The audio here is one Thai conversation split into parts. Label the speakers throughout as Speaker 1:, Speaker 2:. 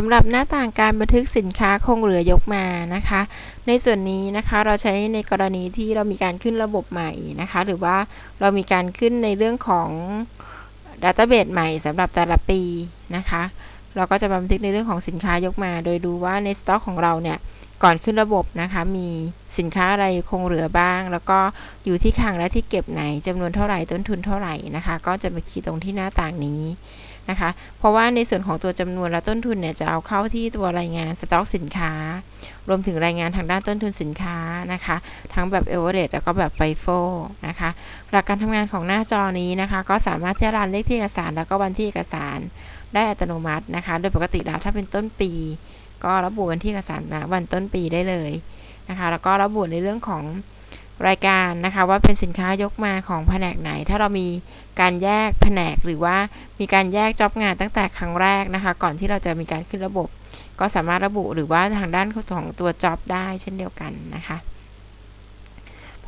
Speaker 1: สำหรับหน้าต่างการบันทึกสินค้าคงเหลือยกมานะคะ ในส่วนนี้นะคะเราใช้ในกรณีที่เรามีการขึ้นระบบใหม่นะคะ หรือว่าเรามีการขึ้นในเรื่องของดัตเตอร์เบสใหม่สำหรับแต่ละปีนะคะ เราก็จะบันทึกในเรื่องของสินค้ายกมา โดยดูว่าในสต็อกของเราเนี่ยก่อนขึ้นระบบนะคะมีสินค้าอะไรคงเหลือบ้าง แล้วก็อยู่ที่คลังและที่เก็บไหนจำนวนเท่าไหร่ต้นทุนเท่าไหร่นะคะ ก็จะมาคีย์ตรงที่หน้าต่างนี้นะคะ เพราะว่าในส่วนของตัวจำนวนและต้นทุนเนี่ยจะเอาเข้าที่ตัวรายงานสต็อกสินค้า รวมถึงรายงานทางด้านต้นทุนสินค้านะคะ ทั้งแบบเอเวอเรแล้วก็แบบไฟโฟนะคะ หลักการทำงานของหน้าจอนี้นะคะ ก็สามารถที่จะรันเลขที่เอกสารแล้วก็วันที่เอกสาร ได้อัตโนมัตินะคะ โดยปกติแล้วถ้าเป็นต้นปี ก็ระบุวันที่เอกสารนะวันต้นปีได้เลยนะคะ แล้วก็ระบุในเรื่องของรายการนะคะว่าเป็นสินค้ายกมาของแผนกไหน ถ้าเรามีการแยกแผนกหรือว่ามีการแยกจ็อบงานตั้งแต่ครั้งแรกนะคะ ก่อนที่เราจะมีการขึ้นระบบ ก็สามารถระบุหรือว่าทางด้านของตัวจ็อบได้เช่นเดียวกันนะคะ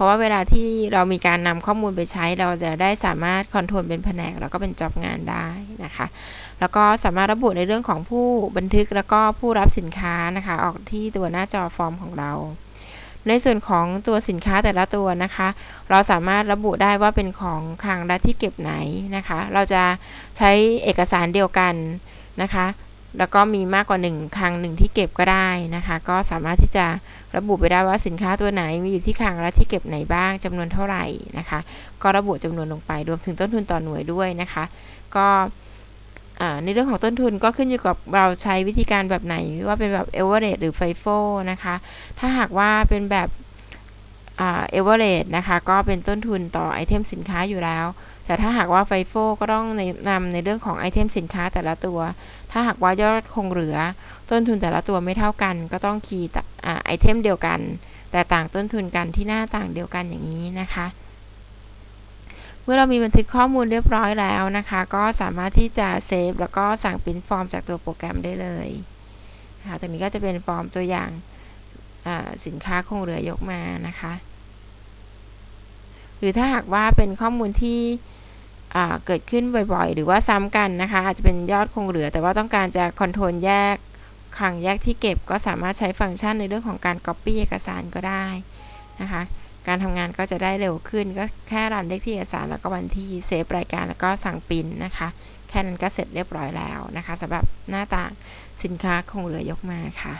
Speaker 1: ราะว่าเวลาที่เรามีการนำข้อมูลไปใช้ เราจะได้สามารถคอนโทรลเป็นแผนก แล้วก็เป็นจ็อบงานได้นะคะ แล้วก็สามารถระบุในเรื่องของผู้บันทึกแล้วก็ผู้รับสินค้านะคะ ออกที่ตัวหน้าจอฟอร์มของเรา ในส่วนของตัวสินค้าแต่ละตัวนะคะ เราสามารถระบุได้ว่าเป็นของคลังและที่เก็บไหนนะคะ เราจะใช้เอกสารเดียวกันนะคะ แล้วก็มีมากกว่า 1คลังหนึ่งที่เก็บก็ได้นะคะ ก็สามารถที่จะระบุไปได้ว่าสินค้าตัวไหนมีอยู่ที่คลังและที่เก็บไหนบ้างจำนวนเท่าไหร่นะคะ ก็ระบุจำนวนลงไปรวมถึงต้นทุนต่อหน่วยด้วยนะคะ ก็ในเรื่องของต้นทุนก็ขึ้นอยู่กับเราใช้วิธีการแบบไหนว่าเป็นแบบเอเวอเรหรือไฟโฟนะคะ ถ้าหากว่าเป็นแบบ เอเวอเรสนะคะ ก็เป็นต้นทุนต่อไอเทมสินค้าอยู่แล้ว แต่ถ้าหากว่าไฟโฟก็ต้องนำในเรื่องของไอเทมสินค้าแต่ละตัว ถ้าหากว่ายอดคงเหลือ ต้นทุนแต่ละตัวไม่เท่ากัน ก็ต้องคีย์ไอเทมเดียวกัน แต่ต่างต้นทุนกันที่หน้าต่างเดียวกันอย่างนี้นะคะ เมื่อเรามีบันทึกข้อมูลเรียบร้อยแล้วนะคะ ก็สามารถที่จะเซฟแล้วก็สั่งปริ้นฟอร์มจากตัวโปรแกรมได้เลยนะคะตรงนี้ก็จะเป็นฟอร์มตัวอย่างสินค้าคงเหลือยกมานะคะ หรือถ้าหากว่าเป็นข้อมูลที่เกิดขึ้นบ่อยๆ หรือว่าซ้ำกันนะคะ อาจจะเป็นยอดคงเหลือ แต่ว่าต้องการจะคอนโทรลแยกคลังแยกที่เก็บก็สามารถใช้ฟังก์ชันในเรื่องของการ Copy เอกสารก็ได้นะคะ การทำงานก็จะได้เร็วขึ้น ก็แค่รันเลขที่เอกสารแล้วก็วันที่เซฟรายการแล้วก็สั่งปริ้นนะคะ แค่นั้นก็เสร็จเรียบร้อยแล้วนะคะสำหรับหน้าต่างสินค้าคงเหลือยกมาค่ะ